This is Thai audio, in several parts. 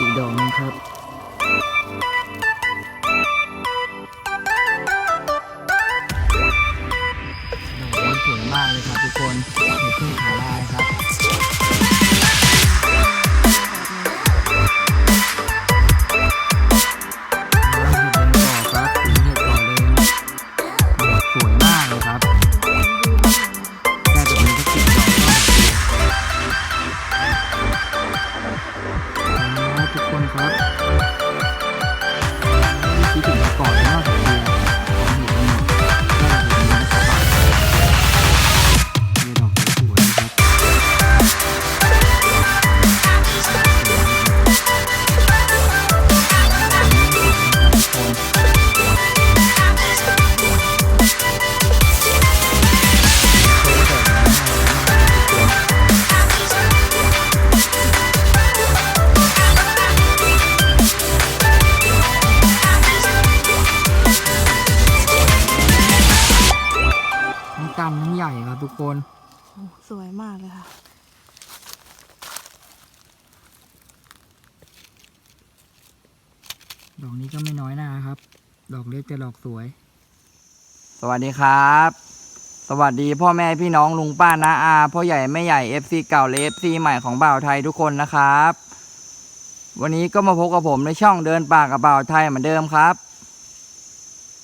อีกดอกนึงครับดอกนี้สวยมากเลยครับทุกคนเห็ดพึ่งขาลายครับ ทั้งใหญ่ครับทุกคนโอ้สวยมากเลยค่ะ ดอกนี้ก็ไม่น้อยหนะครับ ดอกเล็กแต่ดอกสวย สวัสดีครับ สวัสดีพ่อแม่พี่น้องลุงป้าน้าอาพ่อใหญ่แม่ใหญ่ FC เก่าและ FC ใหม่ของบ่าวไทยทุกคนนะครับ วันนี้ก็มาพบกับผมในช่องเดินป่ากับบ่าวไทยเหมือนเดิมครับ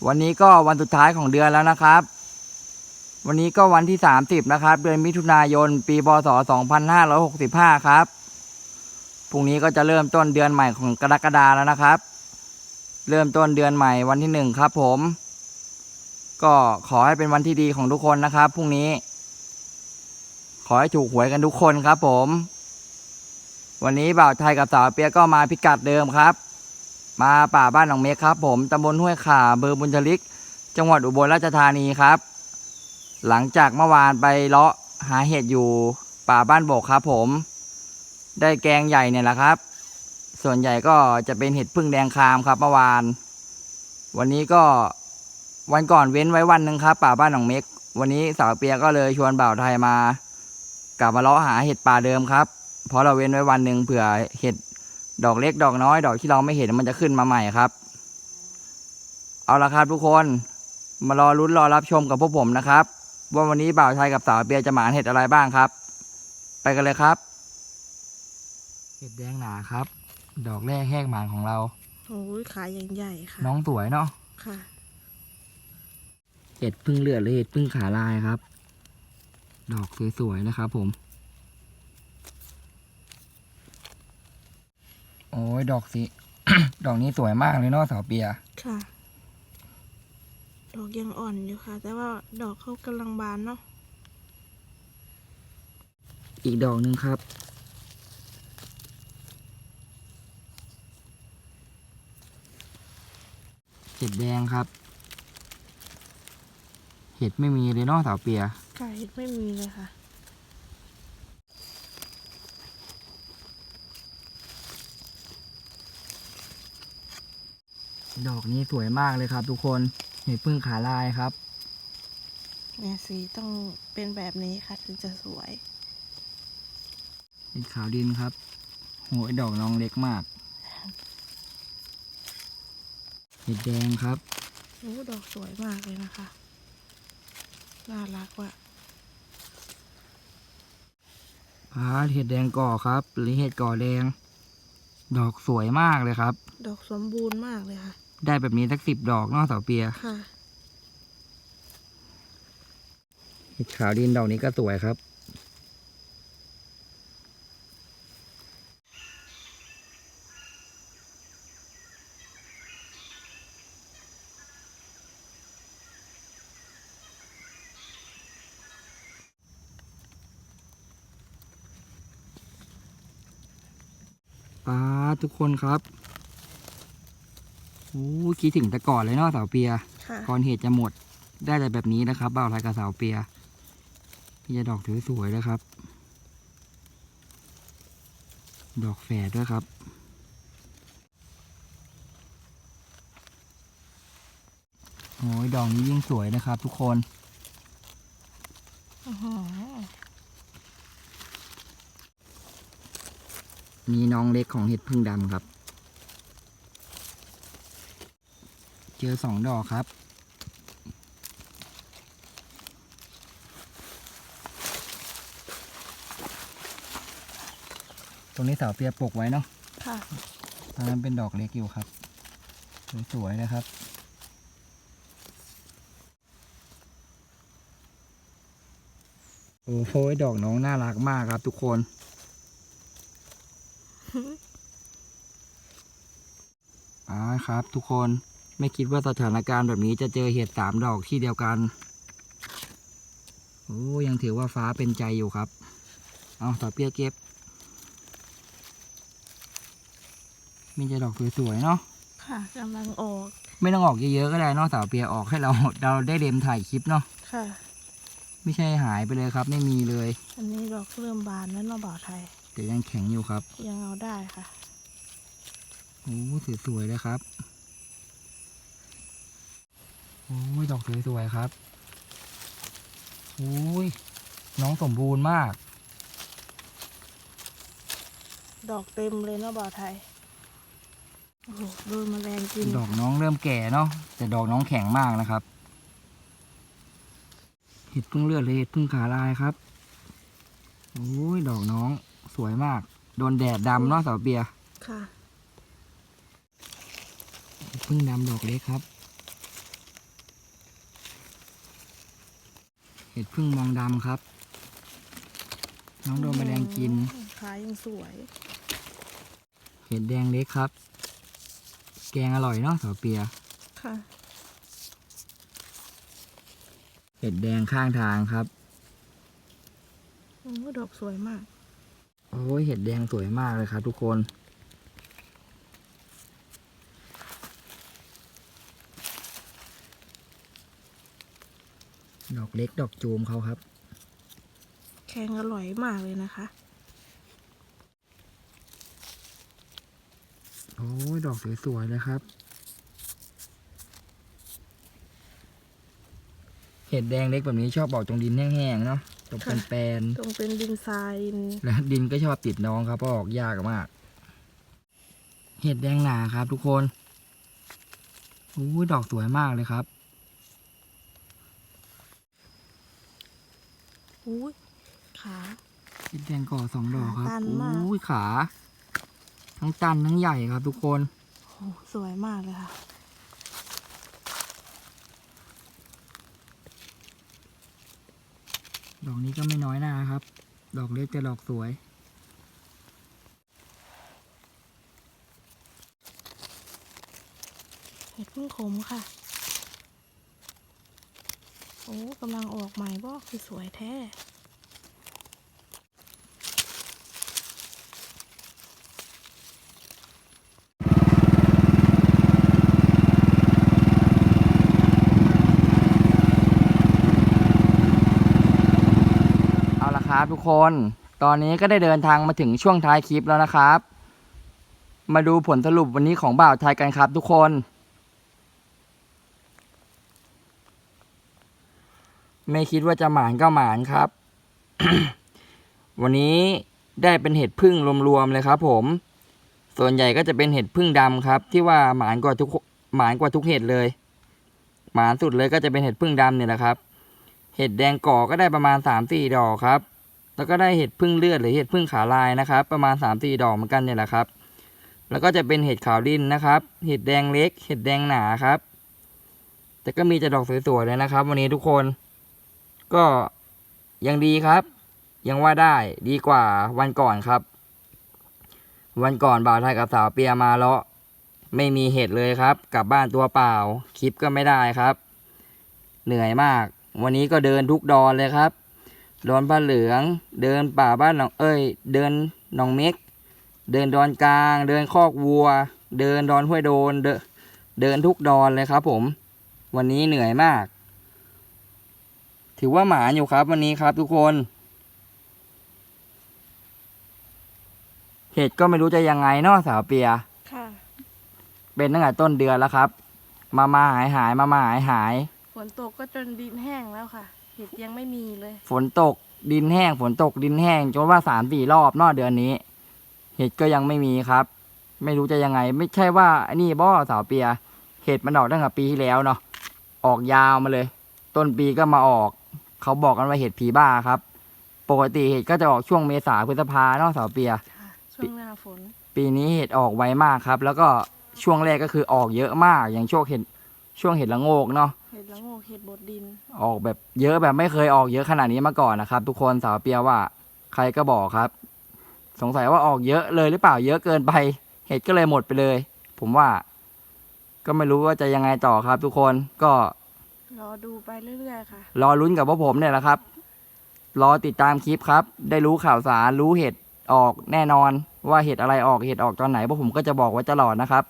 วันนี้ก็วันสุดท้ายของเดือนแล้วนะครับ วันนี้ก็วันที่ 30 นะครับ เดือนมิถุนายน ปีพศ 2565 ครับ พรุ่งนี้ก็จะเริ่มต้นเดือนใหม่ของกรกฎาแล้วนะครับ เริ่มต้นเดือนใหม่วันที่หนึ่งครับผม ก็ขอให้เป็นวันที่ดีของทุกคนนะครับ พรุ่งนี้ ขอให้ถูกหวยกันทุกคนครับผม วันนี้บ่าวไทยกับสาวเปียกก็มาพิกัดเดิมครับ มาป่าบ้านหนองเมฆครับ ผมตำบลห้วยขาเบอร์บุญชลิก จังหวัดอุบลราชธานีครับ หลังจากเมื่อวานไปเลาะหาเห็ดอยู่ป่าบ้านโบกครับผม ได้แกงใหญ่เนี่ยแหละครับ ส่วนใหญ่ก็จะเป็นเห็ดพึ่งแดงคามครับเมื่อวาน วันนี้ก็วันก่อนเว้นไว้วันหนึ่งครับ ป่าบ้านหนองเม็ก วันนี้สาวเปียก็เลยชวนบ่าวไทยมา กลับมาเลาะหาเห็ดป่าเดิมครับเพราะเราเว้นไว้วันหนึ่งเผื่อเห็ดดอกเล็กดอกน้อย ดอกที่เราไม่เห็นมันจะขึ้นมาใหม่ครับ เอาละครับทุกคนมารอลุ้นรอรับชมกับพวกผมนะครับ ว่าวันนี้บ่าวไทยกับสาวเปียจะหมานเห็ดอะไรบ้างครับ ไปกันเลยครับ เห็ดแดงหนาครับ ดอกแรกแหกหมานของเรา โอ้ยขายอย่างใหญ่ค่ะ น้องสวยเนาะค่ะเห็ดพึ่งเลือดหรือเห็ดพึ่งขาลายครับ ดอกสวยๆนะครับผม โอ้ยดอกสี ดอกนี้สวยมากเลยเนาะสาวเปียค่ะ ดอกยังอ่อนอยู่ค่ะ แต่ว่าดอกเขากำลังบานเนาะอีกดอกหนึ่งครับ เห็ดแดงครับ เห็ดไม่มีเลยเนาะสาวเปียไก่ไม่มีเลยค่ะ ดอกนี้สวยมากเลยครับทุกคน เห็ดพึ่งขาลายครับ เนี่ยสีต้องเป็นแบบนี้ค่ะถึงจะสวย เห็ดขาวดินครับโหยดอกน้องเล็กมาก เห็ดแดงครับโอ้ดอกสวยมากเลยนะคะ น่ารักว่ะพาร์ทเห็ดแดงก่อครับ หรือเห็ดก่อแดง ดอกสวยมากเลยครับ ดอกสมบูรณ์มากเลยค่ะ ได้แบบนี้สักสิบดอกเนอกเสาเปียค่ะ เห็ดขาวดินดอกนี้ก็สวยครับป้าดทุกคนครับโอ้ยคิดถึงแต่ก่อนเลยเนาะสาวเปีย ค่ะก่อนเหตุจะหมด ได้แต่แบบนี้นะครับบ่าวไทยกับสาวเปียพี่จะดอกถือสวยๆเลยครับ ดอกแฝดด้วยครับ โอ้ยดอกนี้ยิ่งสวยนะครับ ทุกคน อื้อหือมีน้องเล็กของเห็ดพึ่งดำครับ เจอสองดอกครับ ตรงนี้สาวเปียปกไว้เนาะค่ะตอนนั้นเป็นดอกเล็กอยู่ครับ สวยๆนะครับโอ้โหดอกน้องน่ารักมากครับทุกคน อ่าครับทุกคน ไม่คิดว่าสถานการณ์แบบนี้จะเจอเห็ดสามดอกที่เดียวกัน โอ้ยังถือว่าฟ้าเป็นใจอยู่ครับ เอาต่อเปียเก็บ มีแต่ดอกสวยๆเนาะ ค่ะกำลังออก ไม่ต้องออกเยอะๆก็ได้เนอกสาวเปียออกให้เราเราได้เรมถ่ายคลิปเนาะ ค่ะ ไม่ใช่หายไปเลยครับ ไม่มีเลย อันนี้ดอกเริ่มบานแล้วเนาะบ่าวไทย แต่ยังแข็งอยู่ครับ ยังเอาได้ค่ะ โอ้สวยๆเลยครับ โอ้ยดอกสวยๆครับโอ้ยน้องสมบูรณ์มาก ดอกเต็มเลยเนาะบ่าวไทย โอ้โหโดนแมลงกิน ดอกน้องเริ่มแก่เนาะแต่ดอกน้องแข็งมากนะครับ เห็ดพึ่งเลือดเลยเห็ดพึ่งขาลายครับโอ้ยดอกน้องสวยมาก โดนแดดดำเนาะสาวเปียค่ะเห็ดพึ่งดำดอกเล็กครับ เห็ดพึ่งมองดำครับ น้องโดนแมลงกินขายังสวย เห็ดแดงเล็กครับ แกงอร่อยเนาะสาวเปีย ค่ะ เห็ดแดงข้างทางครับโอ้ดอกสวยมาก โอ้ยเห็ดแดงสวยมากเลยครับทุกคน ดอกเล็กดอกจูมเขาครับ แข็งอร่อยมากเลยนะคะ โอ้ยดอกสวยๆเลยครับ เห็ดแดงเล็กแบบนี้ชอบบอกตรงดินแห้งๆเนาะตรงค่ะแปลนตรงเป็นดินทรายดินๆและดินก็ชอบติดน้องครับเพราะออกยากมาก เห็ดแดงหนาครับทุกคนโอ้ยดอกสวยมากเลยครับ อุ้ยขาเห็ดแดงก่อสองดอกครับขาตันมากโอ้ยขา ทั้งตันทั้งใหญ่ครับทุกคน โอ้สวยมากเลยค่ะ ดอกนี้ก็ไม่น้อยหน้าครับ ดอกเล็กแต่ดอกสวย เห็ดพึ่งขมค่ะ โอ้กำลังออกใหม่บ่คือสวยแท้เอาละครับทุกคน ตอนนี้ก็ได้เดินทางมาถึงช่วงท้ายคลิปแล้วนะครับ มาดูผลสรุปวันนี้ของบ่าวไทยกันครับทุกคน ไม่คิดว่าจะหมานก็หมานครับ วันนี้ได้เป็นเห็ดพึ่งรวมๆเลยครับ ผม ส่วนใหญ่ก็จะเป็นเห็ดพึ่งดำครับ ที่ว่าหมานกว่าทุกหมานกว่าทุกเห็ดเลย หมานสุดเลยก็จะเป็นเห็ดพึ่งดำเนี่ยแหละครับ เห็ดแดงก่อก็ได้ประมาณ3ามสี่ดอกครับ แล้วก็ได้เห็ดพึ่งเลือดหรือเห็ดพึ่งขาลายนะครับ ประมาณ3ามสี่ดอกเหมือนกันเนี่ยแหละครับ แล้วก็จะเป็นเห็ดขาวดินนะครับ เห็ดแดงเล็ก เห็ดแดงหนาครับ แต่ก็มีแต่ดอกสวยๆเลยนะครับ วันนี้ทุกคน ก็ยังดีครับ ยังว่าได้ดีกว่าวันก่อนครับ วันก่อนบ่าวไทยกับสาวเปียมาเลาะไม่มีเห็ดเลยครับ กลับบ้านตัวเปล่า คลิปก็ไม่ได้ครับ เหนื่อยมาก วันนี้ก็เดินทุกดอนเลยครับดอนผ้าเหลือง เดินป่าบ้านหนองเอ้ย เดินหนองเม็ก เดินดอนกลาง เดินคอกวัว เดินดอนห้วยโดน เดินเดินทุกดอนเลยครับผม วันนี้เหนื่อยมาก ถือว่าหมาอยู่ครับวันนี้ครับทุกคน เห็ดก็ไม่รู้จะยังไงเนาะสาวเปีย ค่ะ เป็นตั้งแต่ต้นเดือนแล้วครับ มามาหายหายมามาหายหาย ฝนตกก็จนดินแห้งแล้วค่ะ เห็ดยังไม่มีเลย ฝนตกดินแห้ง ฝนตกดินแห้งจนว่าสามสี่รอบเนอกเดือนนี้ เห็ดก็ยังไม่มีครับ ไม่รู้จะยังไง ไม่ใช่ว่าไอ้นี่บ่สาวเปีย เห็ดมันออกตั้งแต่ปีที่แล้วเนาะออกยาวมาเลย ต้นปีก็มาออก เขาบอกกันว่าเห็ดผีบ้าครับ ปกติเห็ดก็จะออกช่วงเมษาพฤษภาเนาะสาวเปีย ค่ะช่วงหน้าฝนปีนี้เห็ดออกไวมากครับ แล้วก็ช่วงแรกก็คือออกเยอะมาก อย่างช่วงเห็ดช่วงเห็ดละโงกเนาะ เห็ดละโงกเห็ดบดดิน ออกแบบเยอะแบบไม่เคยออกเยอะขนาดนี้มาก่อนนะครับ ทุกคนสาวเปียว่า ใครก็บอกครับ สงสัยว่าออกเยอะเลยหรือเปล่าเยอะเกินไป เห็ดก็เลยหมดไปเลย ผมว่า ก็ไม่รู้ว่าจะยังไงต่อครับ ทุกคนก็ รอดูไปเรื่อยๆค่ะ รอลุ้นกับพวกผมเนี่ยแหละครับ รอติดตามคลิปครับ ได้รู้ข่าวสารรู้เห็ดออกแน่นอน ว่าเห็ดอะไรออกเห็ดออกตอนไหนพวกผมก็จะบอกไว้ตลอดนะครับ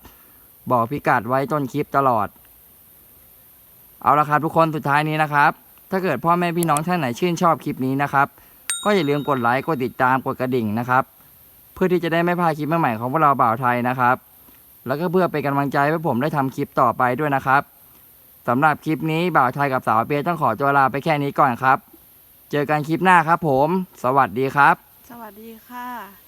บอกพิกัดไว้ต้นคลิปตลอด เอาละครับทุกคนสุดท้ายนี้นะครับ ถ้าเกิดพ่อแม่พี่น้องท่านไหนชื่นชอบคลิปนี้นะครับ ก็อย่าลืมกดไลค์กดติดตามกดกระดิ่งนะครับ เพื่อที่จะได้ไม่พลาดคลิปใหม่ๆของพวกเราบ่าวไทยนะครับ แล้วก็เพื่อเป็นกำลังใจให้ผมได้ทำคลิปต่อไปด้วยนะครับ สำหรับคลิปนี้บ่าวไทยกับสาวเปียต้องขอตัวลาไปแค่นี้ก่อนครับ เจอกันคลิปหน้าครับผม สวัสดีครับ สวัสดีค่ะ